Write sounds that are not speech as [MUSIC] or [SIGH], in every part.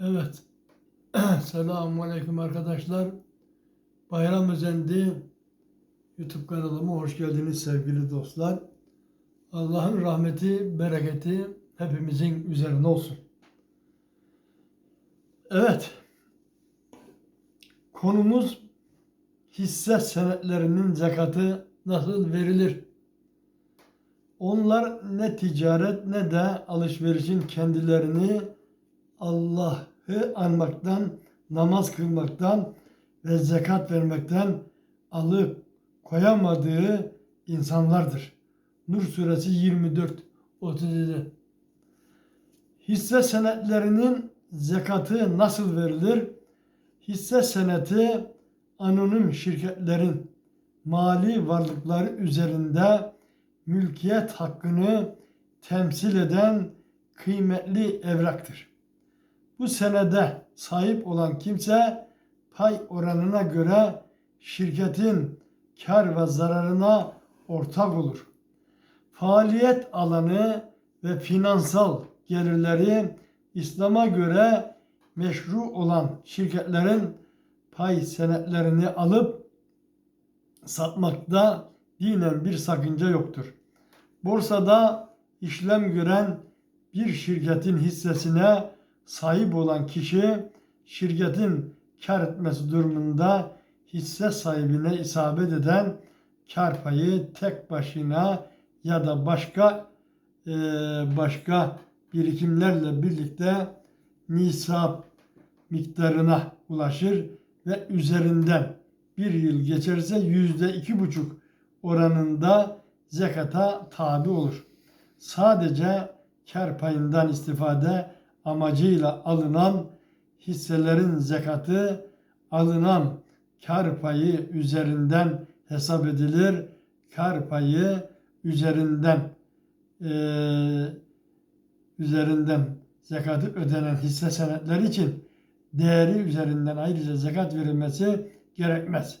Evet. [CLEARS THROAT] Selamun Aleyküm arkadaşlar. Bayram Özendi YouTube kanalıma hoş geldiniz sevgili dostlar. Allah'ın rahmeti, bereketi hepimizin üzerine olsun. Evet. Konumuz hisse senetlerinin zekatı nasıl verilir? Onlar ne ticaret ne de alışverişin kendilerini Allah'ı anmaktan, namaz kılmaktan ve zekat vermekten alıp koyamadığı insanlardır. Nur suresi 24 37. Hisse senetlerinin zekatı nasıl verilir? Hisse seneti anonim şirketlerin mali varlıkları üzerinde mülkiyet hakkını temsil eden kıymetli evraktır. Bu senede sahip olan kimse pay oranına göre şirketin kar ve zararına ortak olur. Faaliyet alanı ve finansal gelirleri İslam'a göre meşru olan şirketlerin pay senetlerini alıp satmakta dinen bir sakınca yoktur. Borsada işlem gören bir şirketin hissesine sahip olan kişi şirketin kar etmesi durumunda hisse sahibine isabet eden kar payı tek başına ya da başka e, başka birikimlerle birlikte nisap miktarına ulaşır ve üzerinden bir yıl geçerse yüzde iki buçuk oranında zekata tabi olur. Sadece kar payından istifade amacıyla alınan hisselerin zekatı alınan kar payı üzerinden hesap edilir. Kar payı üzerinden e, üzerinden zekatı ödenen hisse senetleri için değeri üzerinden ayrıca zekat verilmesi gerekmez.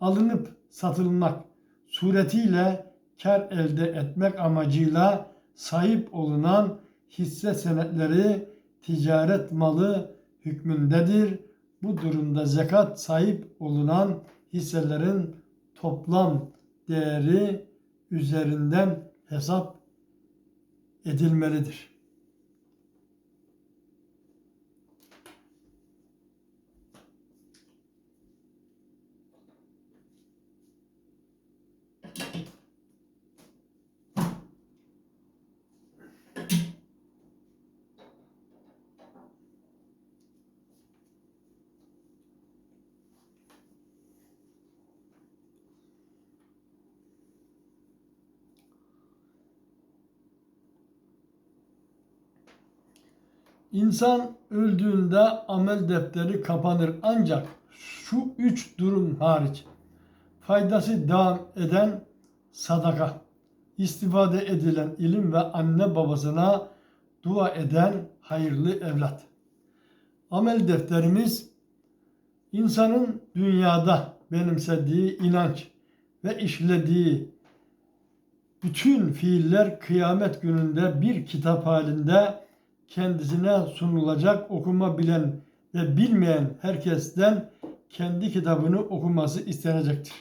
Alınıp satılmak suretiyle kar elde etmek amacıyla sahip olunan hisse senetleri ticaret malı hükmündedir. Bu durumda zekat sahip olunan hisselerin toplam değeri üzerinden hesap edilmelidir. İnsan öldüğünde amel defteri kapanır ancak şu üç durum hariç faydası devam eden sadaka, istifade edilen ilim ve anne babasına dua eden hayırlı evlat. Amel defterimiz insanın dünyada benimsediği inanç ve işlediği bütün fiiller kıyamet gününde bir kitap halinde kendisine sunulacak okuma bilen ve bilmeyen herkesten kendi kitabını okuması istenecektir.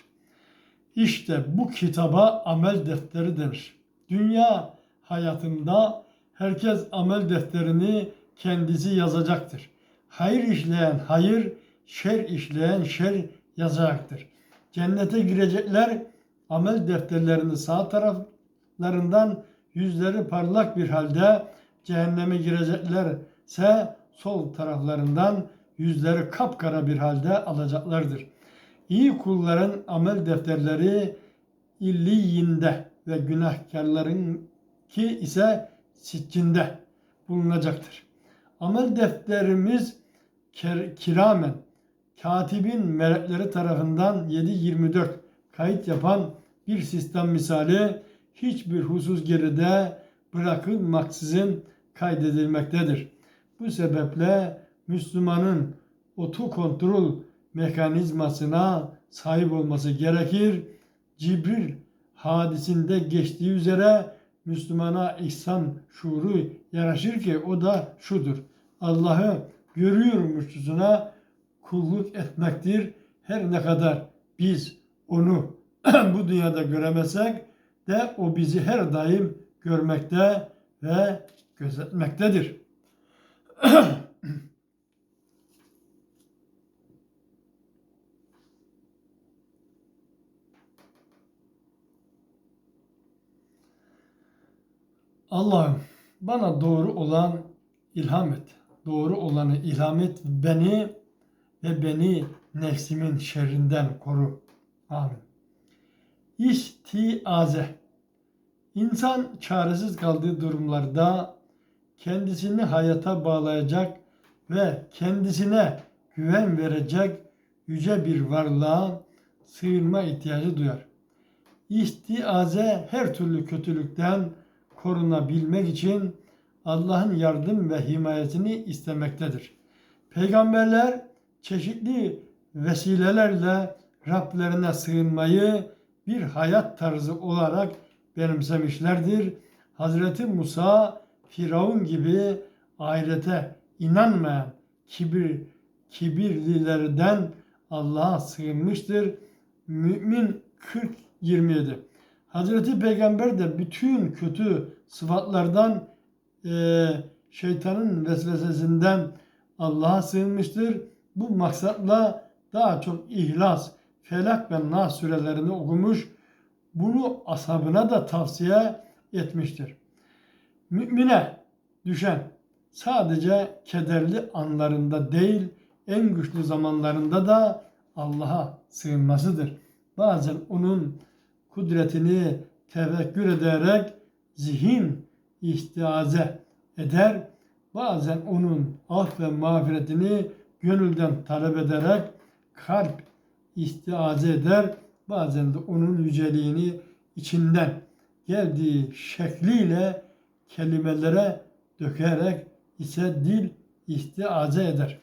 İşte bu kitaba amel defteri denir. Dünya hayatında herkes amel defterini kendisi yazacaktır. Hayır işleyen hayır, şer işleyen şer yazacaktır. Cennete girecekler amel defterlerini sağ taraflarından yüzleri parlak bir halde cehenneme gireceklerse sol taraflarından yüzleri kapkara bir halde alacaklardır. İyi kulların amel defterleri illiyinde ve günahkarların ki ise siccinde bulunacaktır. Amel defterimiz kiramen katibin melekleri tarafından 7-24 kayıt yapan bir sistem misali hiçbir husus geride bırakılmaksızın kaydedilmektedir. Bu sebeple Müslümanın otu kontrol mekanizmasına sahip olması gerekir. Cibril hadisinde geçtiği üzere Müslümana ihsan şuuru yaraşır ki o da şudur. Allah'ı görüyormuşçasına kulluk etmektir. Her ne kadar biz onu [CLEARS THROAT] bu dünyada göremesek de o bizi her daim görmekte ve gözetmektedir. [CLEARS THROAT] Allah'ım bana doğru olan ilham et. Doğru olanı ilham et beni ve beni nefsimin şerrinden koru. Amin. İstiaze İnsan çaresiz kaldığı durumlarda kendisini hayata bağlayacak ve kendisine güven verecek yüce bir varlığa sığınma ihtiyacı duyar. İstiaze her türlü kötülükten korunabilmek için Allah'ın yardım ve himayetini istemektedir. Peygamberler çeşitli vesilelerle Rablerine sığınmayı bir hayat tarzı olarak benimsemişlerdir. Hazreti Musa Firavun gibi ahirete inanmayan kibir kibirlilerden Allah'a sığınmıştır. Mümin 40 27. Hazreti Peygamber de bütün kötü sıfatlardan e, şeytanın vesvesesinden Allah'a sığınmıştır. Bu maksatla daha çok ihlas, felak ve nas surelerini okumuş. Bunu ashabına da tavsiye etmiştir. Mümine düşen sadece kederli anlarında değil, en güçlü zamanlarında da Allah'a sığınmasıdır. Bazen onun kudretini tefekkür ederek zihin istiaze eder. Bazen onun af ve mağfiretini gönülden talep ederek kalp istiaze eder. Bazen de onun yüceliğini içinden geldiği şekliyle kelimelere dökerek ise dil istiaze eder.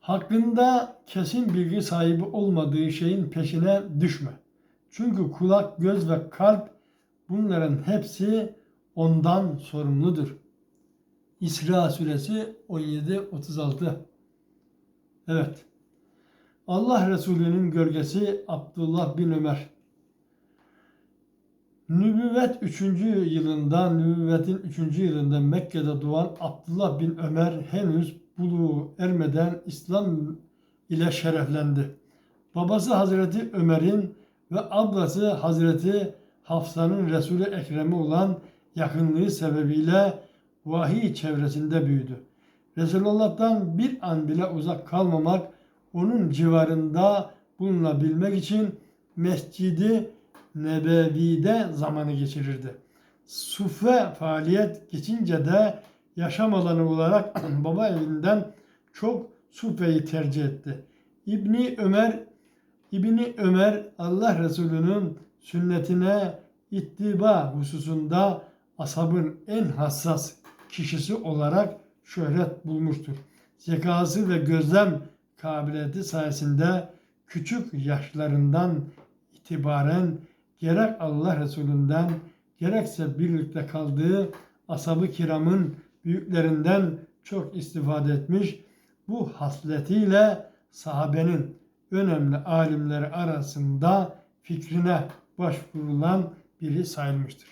Hakkında kesin bilgi sahibi olmadığı şeyin peşine düşme. Çünkü kulak, göz ve kalp bunların hepsi ondan sorumludur. İsra suresi 17-36 Evet. Allah Resulü'nün gölgesi Abdullah bin Ömer. Nübüvvet 3. yılında, nübüvvetin 3. yılında Mekke'de doğan Abdullah bin Ömer henüz buluğu ermeden İslam ile şereflendi. Babası Hazreti Ömer'in ve ablası Hazreti Hafsa'nın Resul-i Ekrem'i olan yakınlığı sebebiyle vahiy çevresinde büyüdü. Resulullah'tan bir an bile uzak kalmamak, onun civarında bulunabilmek için Mescidi Nebevi'de zamanı geçirirdi. Sufe faaliyet geçince de yaşam alanı olarak [CLEARS THROAT] baba evinden çok Sufe'yi tercih etti. İbni Ömer İbni Ömer Allah Resulü'nün sünnetine ittiba hususunda asabın en hassas kişisi olarak şöhret bulmuştur. Zekası ve gözlem kabiliyeti sayesinde küçük yaşlarından itibaren gerek Allah Resulü'nden gerekse birlikte kaldığı ashab-ı kiramın büyüklerinden çok istifade etmiş. Bu hasletiyle sahabenin önemli alimleri arasında fikrine başvurulan biri sayılmıştır.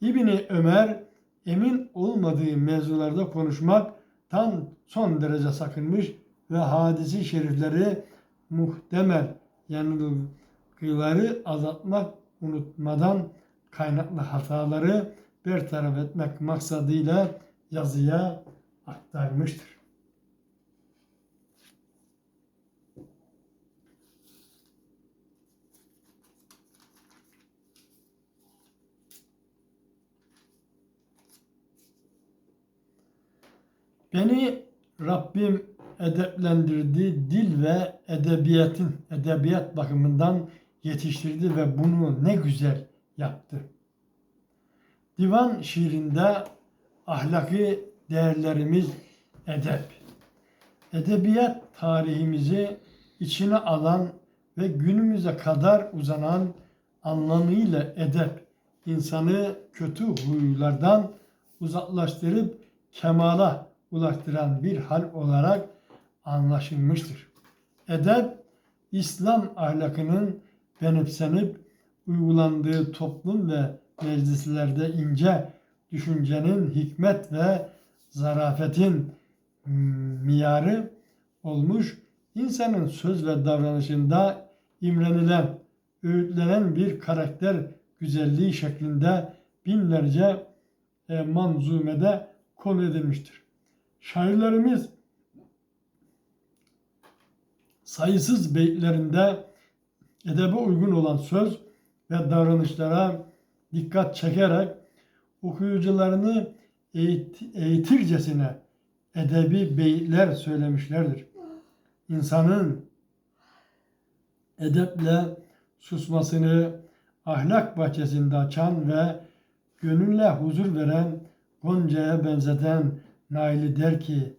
İbni Ömer emin olmadığı mevzularda konuşmaktan son derece sakınmış ve hadisi şerifleri muhtemel yanılgıları azaltmak unutmadan kaynaklı hataları bertaraf etmek maksadıyla yazıya aktarmıştır. Beni Rabbim edeplendirdi, dil ve edebiyatın edebiyat bakımından yetiştirdi ve bunu ne güzel yaptı. Divan şiirinde ahlaki değerlerimiz edep. Edebiyat tarihimizi içine alan ve günümüze kadar uzanan anlamıyla edep insanı kötü huylardan uzaklaştırıp kemala ulaştıran bir hal olarak anlaşılmıştır. Edep, İslam ahlakının benimsenip uygulandığı toplum ve meclislerde ince düşüncenin hikmet ve zarafetin mm, miyarı olmuş, insanın söz ve davranışında imrenilen, öğütlenen bir karakter güzelliği şeklinde binlerce e, manzumede konu edilmiştir. Şairlerimiz sayısız beyitlerinde edebe uygun olan söz ve davranışlara dikkat çekerek okuyucularını eğit- eğitircesine edebi beyitler söylemişlerdir. İnsanın edeple susmasını ahlak bahçesinde açan ve gönülle huzur veren Gonca'ya benzeten Naili der ki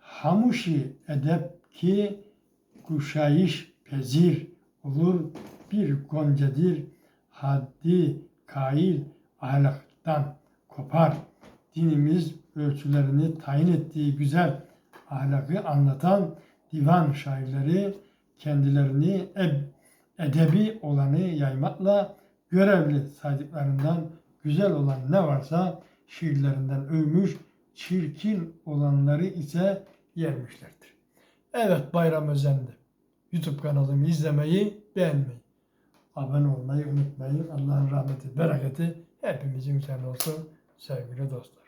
Hamuşi edep ki kuşayış pezir olur bir goncadır haddi kail ahlaktan kopar. Dinimiz ölçülerini tayin ettiği güzel ahlakı anlatan divan şairleri kendilerini eb- edebi olanı yaymakla görevli saydıklarından güzel olan ne varsa şiirlerinden övmüş, çirkin olanları ise yermişlerdir. Evet Bayram Özendi. YouTube kanalımı izlemeyi, beğenmeyi, abone olmayı unutmayın. Allah'ın rahmeti, bereketi hepimizin üzerine olsun sevgili dostlar.